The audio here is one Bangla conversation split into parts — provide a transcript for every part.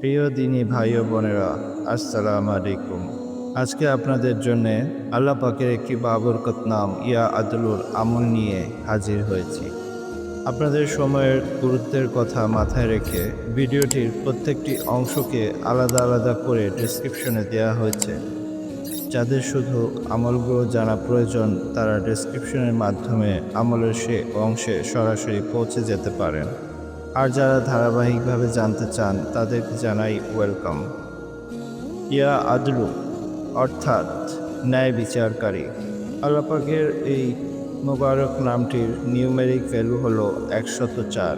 প্রিয় দিনী ভাই বোনেরা, আসসালামু আলাইকুম। আজকে আপনাদের জন্য আল্লাহ পাকের একটি বাবরকত নাম ইয়া আদলুর আমল নিয়ে হাজির হয়েছি। আপনাদের সময়ের গুরুত্বের কথা মাথায় রেখে ভিডিওটির প্রত্যেকটি অংশকে আলাদা আলাদা করে ডেসক্রিপশনে দেওয়া হয়েছে। যাদের শুধু আমলগুলো জানা প্রয়োজন, তারা ডেসক্রিপশনের মাধ্যমে আমলের সে অংশে সরাসরি পৌঁছে যেতে পারেন। আর যারা ধারাবাহিকভাবে জানতে চান, তাদেরকে জানাই ওয়েলকাম ইয়া আদলু, অর্থাৎ ন্যায় বিচারকারী। আল্লাপাকের এই মোবারক নামটির নিউমেরিক ভ্যালু হলো একশত চার।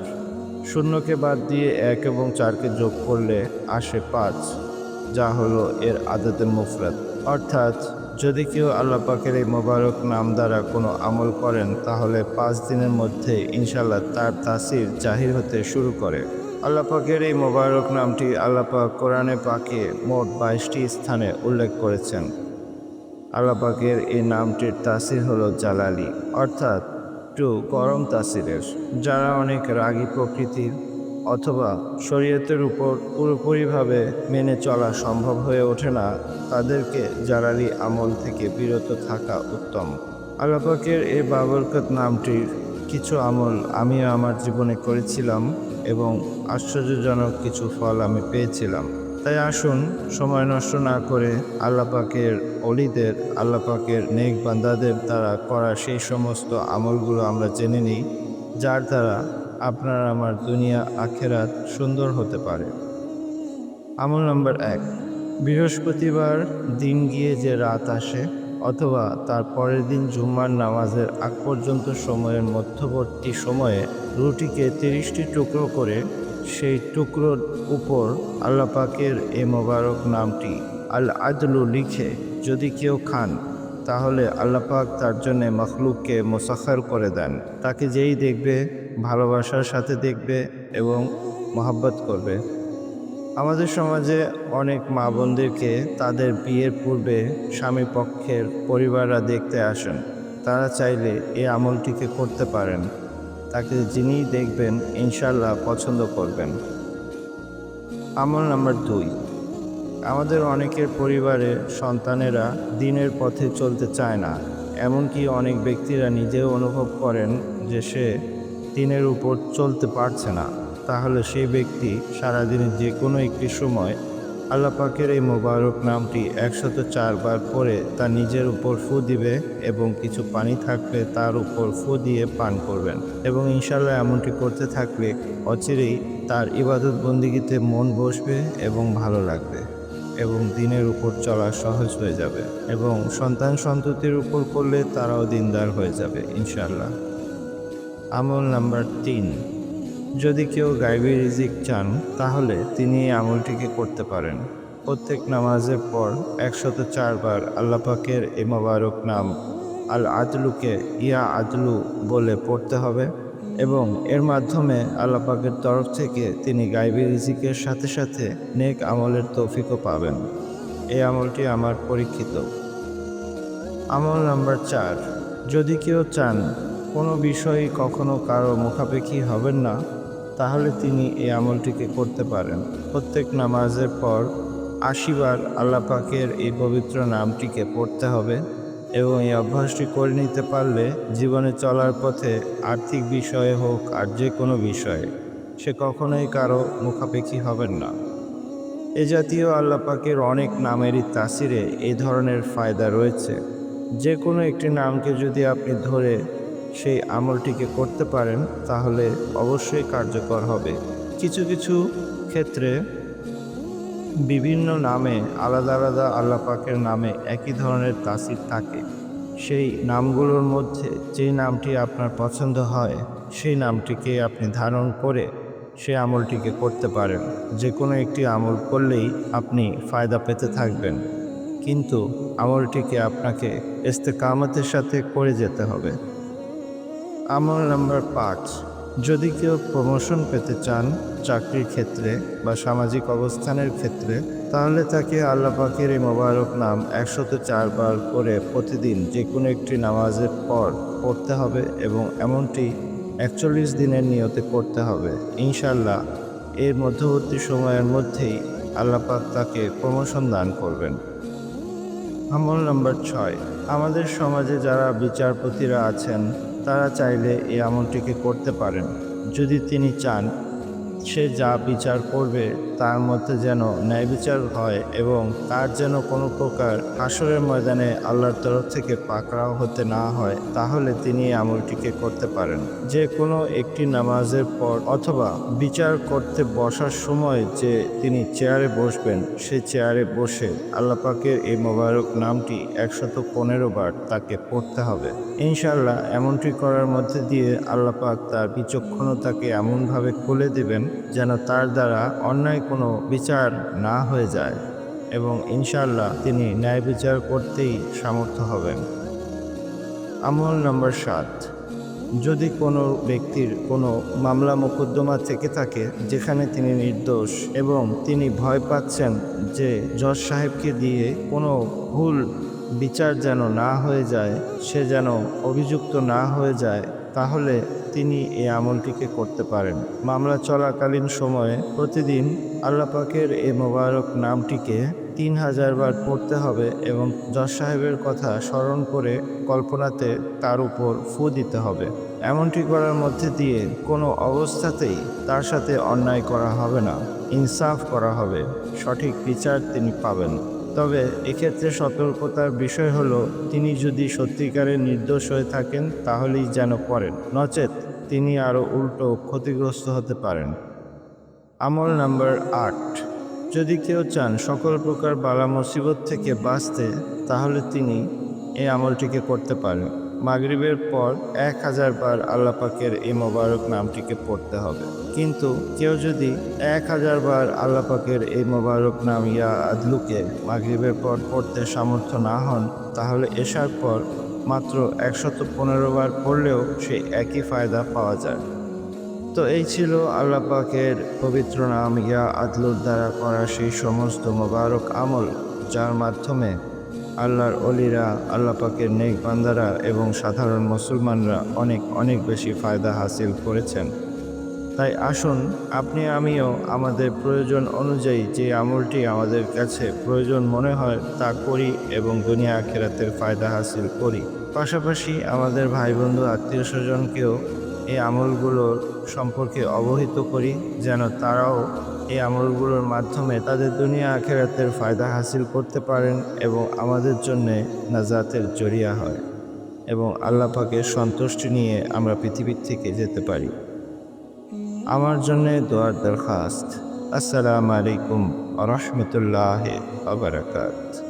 শূন্যকে বাদ দিয়ে এক এবং চারকে যোগ করলে আসে পাঁচ, যা হলো এর আদতে মুফরাত অর্থাৎ, যদি কেউ আল্লাহ পাকের এই মোবারক নাম দ্বারা কোনো আমল করেন, তাহলে পাঁচ দিনের মধ্যে ইনশাল্লাহ তার তাসির জাহির হতে শুরু করে। আল্লাহ পাকের এই মোবারক নামটি আল্লাহ পাক কোরআনে পাকে মোট বাইশটি স্থানে উল্লেখ করেছেন। আল্লাহ পাকের এই নামটির তাসির হলো জালালি, অর্থাৎ একটু গরম তাসিরের। যারা অনেক রাগী প্রকৃতির অথবা শরীয়তের উপর পুরোপুরিভাবে মেনে চলা সম্ভব হয়ে ওঠে না, তাদেরকে জালালি আমল থেকে বিরত থাকা উত্তম। আল্লাহ পাকের এই বাবরকত নামটির কিছু আমল আমিও আমার জীবনে করেছিলাম এবং আশ্চর্যজনক কিছু ফল আমি পেয়েছিলাম। তাই আসুন, সময় নষ্ট না করে আল্লাহ পাকের অলিদের, আল্লাহ পাকের নেক বান্দাদের দ্বারা করা সেই সমস্ত আমলগুলো আমরা জেনে নিই, যার দ্বারা আপনার আমার দুনিয়া আখেরাত সুন্দর হতে পারে। আমল নম্বর এক, বৃহস্পতিবার দিন গিয়ে যে রাত আসে অথবা তার পরের দিন জুম্মার নামাজের আগ পর্যন্ত সময়ের মধ্যবর্তী সময়ে রুটিকে তিরিশটি টুকরো করে সেই টুকরোর উপর আল্লাহ পাকের এ মোবারক নামটি আল আদলু লিখে যদি কেউ খান, তাহলে আল্লাহ পাক তার জন্যে মখলুককে মোসাখার করে দেন। তাকে যেই দেখবে ভালোবাসার সাথে দেখবে এবং মহাব্বত করবে। আমাদের সমাজে অনেক মা বোনদেরকে তাদের বিয়ের পূর্বে স্বামী পক্ষের পরিবাররা দেখতে আসেন। তারা চাইলে এই আমলটিকে করতে পারেন। তাকে যিনি দেখবেন ইনশাল্লাহ পছন্দ করবেন। আমল নাম্বার দুই। আমাদের অনেকের পরিবারে সন্তানেরা দিনের পথে চলতে চায় না। এমনকি অনেক ব্যক্তিরা নিজেও অনুভব করেন যে সে দিনের উপর চলতে পারছে না, তাহলে সেই ব্যক্তি সারাদিনের যে কোনো একটি সময় আল্লাহ পাকের এই মোবারক নামটি একশত চারবার পরে তার নিজের উপর ফু দিবে এবং কিছু পানি থাকলে তার উপর ফু দিয়ে পান করবেন এবং ইনশাল্লাহ এমনটি করতে থাকলে অচিরেই তার ইবাদত বন্দিগিতে মন বসবে এবং ভালো লাগবে এবং দিনের উপর চলা সহজ হয়ে যাবে এবং সন্তান সন্ততির উপর করলে তারাও দিনদার হয়ে যাবে ইনশাল্লাহ আমল নাম্বার তিন। যদি কেউ গাইবি রিজিক চান, তাহলে তিনি এই আমলটিকে করতে পারেন। প্রত্যেক নামাজের পর একশত চারবার আল্লাহ পাকের এই মোবারক নাম আল আদলুকে ইয়া আদলু বলে পড়তে হবে এবং এর মাধ্যমে আল্লাহ পাকের তরফ থেকে তিনি গাইবি রিজিকের সাথে সাথে নেক আমলের তৌফিকও পাবেন। এই আমলটি আমার পরীক্ষিত। আমল নাম্বার চার। যদি কেউ চান কোনো বিষয়ে কখনো কারও মুখাপেক্ষি হবেন না, তাহলে তিনি এই আমলটিকে করতে পারেন। প্রত্যেক নামাজের পর আশিবার আল্লাহ পাকের এই পবিত্র নামটিকে পড়তে হবে এবং এই অভ্যাসটি করে নিতে পারলে জীবনে চলার পথে আর্থিক বিষয়ে হোক আর যে কোনো বিষয়ে সে কখনোই কারও মুখাপেক্ষি হবেন না। এ জাতীয় আল্লাহ পাকের অনেক নামেরই তাসিরে এই ধরনের ফায়দা রয়েছে। যে কোনো একটি নামকে যদি আপনি ধরে সেই আমলটিকে করতে পারেন, তাহলে অবশ্যই কার্যকর হবে। কিছু কিছু ক্ষেত্রে বিভিন্ন নামে আলাদা আলাদা আল্লাহ পাকের নামে একই ধরনের তাসির থাকে। সেই নামগুলোর মধ্যে যে নামটি আপনার পছন্দ হয়, সেই নামটিকে আপনি ধারণ করে সেই আমলটিকে করতে পারেন। যে কোনো একটি আমল করলেই আপনি ফায়দা পেতে থাকবেন। কিন্তু আমলটিকে আপনাকে ইস্তেকামতের সাথে করে যেতে হবে। আমল নাম্বার পাঁচ। যদি কেউ প্রমোশন পেতে চান চাকরির ক্ষেত্রে বা সামাজিক অবস্থানের ক্ষেত্রে, তাহলে তাকে আল্লাহ পাকের এই মোবারক নাম একশত চারবার করে প্রতিদিন যে কোনো একটি নামাজের পর পড়তে হবে এবং এমনটি একচল্লিশ দিনের নিয়তে করতে হবে। ইনশাল্লাহ এর মধ্যবর্তী সময়ের মধ্যেই আল্লাপাক তাকে প্রমোশন দান করবেন। আমল নম্বর ছয়। আমাদের সমাজে যারা বিচারপতিরা আছেন তারা চাইলে এই আমলটিকে করতে পারেন। যদি তিনি চান সে যা বিচার করবে তার মধ্যে যেন ন্যায় বিচার হয় এবং তার যেন কোনো প্রকার হাসরের ময়দানে আল্লাহর তরফ থেকে পাকড়াও হতে না হয়, তাহলে তিনি আমলটিকে করতে পারেন। যে কোনো একটি নামাজের পর অথবা বিচার করতে বসার সময় যে তিনি চেয়ারে বসবেন, সে চেয়ারে বসে আল্লাহ পাকের এই মোবারক নামটি একশত পনেরো বার তাকে পড়তে হবে। ইনশাল্লাহ এমনটি করার মধ্যে দিয়ে আল্লাহ পাক তার বিচক্ষণতাকে এমনভাবে খুলে দেবেন যেন তার দ্বারা অন্যায় কোনো বিচার না হয়ে যায় এবং ইনশাল্লাহ তিনি ন্যায় বিচার করতেই সামর্থ্য হবেন। আমল নম্বর সাত। যদি কোনো ব্যক্তির কোনো মামলা মোকদ্দমা থেকে থাকে যেখানে তিনি নির্দোষ এবং তিনি ভয় পাচ্ছেন যে জজ সাহেবকে দিয়ে কোনো ভুল বিচার যেন না হয়ে যায়, সে যেন অভিযুক্ত না হয়ে যায় তাহলে তিনি এই আমলটিকে করতে পারেন। মামলা চলাকালীন সময়ে প্রতিদিন আল্লাপাকের এই মোবারক নামটিকে তিন হাজার বার পড়তে হবে এবং জজ সাহেবের কথা স্মরণ করে কল্পনাতে তার উপর ফু দিতে হবে। এমনটি করার মধ্যে দিয়ে কোনো অবস্থাতেই তার সাথে অন্যায় করা হবে না। ইনসাফ করা হবে। সঠিক বিচার তিনি পাবেন। তবে এক্ষেত্রে সতর্কতার বিষয় হলো, তিনি যদি সত্যিকারের নির্দোষ হয়ে থাকেন, তাহলেই যেন করেন নচেত তিনি আরও উল্টো ক্ষতিগ্রস্ত হতে পারেন। আমল নাম্বার আট। যদি কেউ চান সকল প্রকার বালা মুসিবত থেকে বাঁচতে, তাহলে তিনি এই আমলটিকে করতে পারেন। মাগরিবের পর এক হাজার বার আল্লাহ পাকের এই মোবারক নামটিকে পড়তে হবে। কিন্তু কেউ যদি এক হাজার বার আল্লাহ পাকের এই মোবারক নাম ইয়া আদলুকে মাগরিবের পর পড়তে সামর্থ্য না হন, তাহলে এসার পর মাত্র একশত পনেরো বার পড়লেও সেই একই ফায়দা পাওয়া যায়। তো এই ছিল আল্লাপাকের পবিত্র নাম ইয়া আদলুর দ্বারা করা সেই সমস্ত মোবারক আমল, যার মাধ্যমে আল্লাহর অলিরা আল্লাপাকের নেক বান্দারা এবং সাধারণ মুসলমানরা অনেক অনেক বেশি ফায়দা হাসিল করেছেন। তাই আসুন, আপনি, আমিও আমাদের প্রয়োজন অনুযায়ী যে আমলটি আমাদের কাছে প্রয়োজন মনে হয় তা করি এবং দুনিয়া আখেরাতের ফায়দা হাসিল করি। পাশাপাশি আমাদের ভাই বন্ধু আত্মীয় স্বজনকেও এই আমলগুলোর সম্পর্কে অবহিত করি, যেন তারাও এই আমলগুলোর মাধ্যমে তাদের দুনিয়া আখেরাতের ফায়দা হাসিল করতে পারেন এবং আমাদের জন্যে নাজাতের জরিয়া হয় এবং আল্লাহ পাকের সন্তুষ্টি নিয়ে আমরা পৃথিবীর থেকে যেতে পারি। আমার জন্য দোয়ার দরখাস্ত। আসসালামু আলাইকুম রহমতুল্লাহ আবরাকাত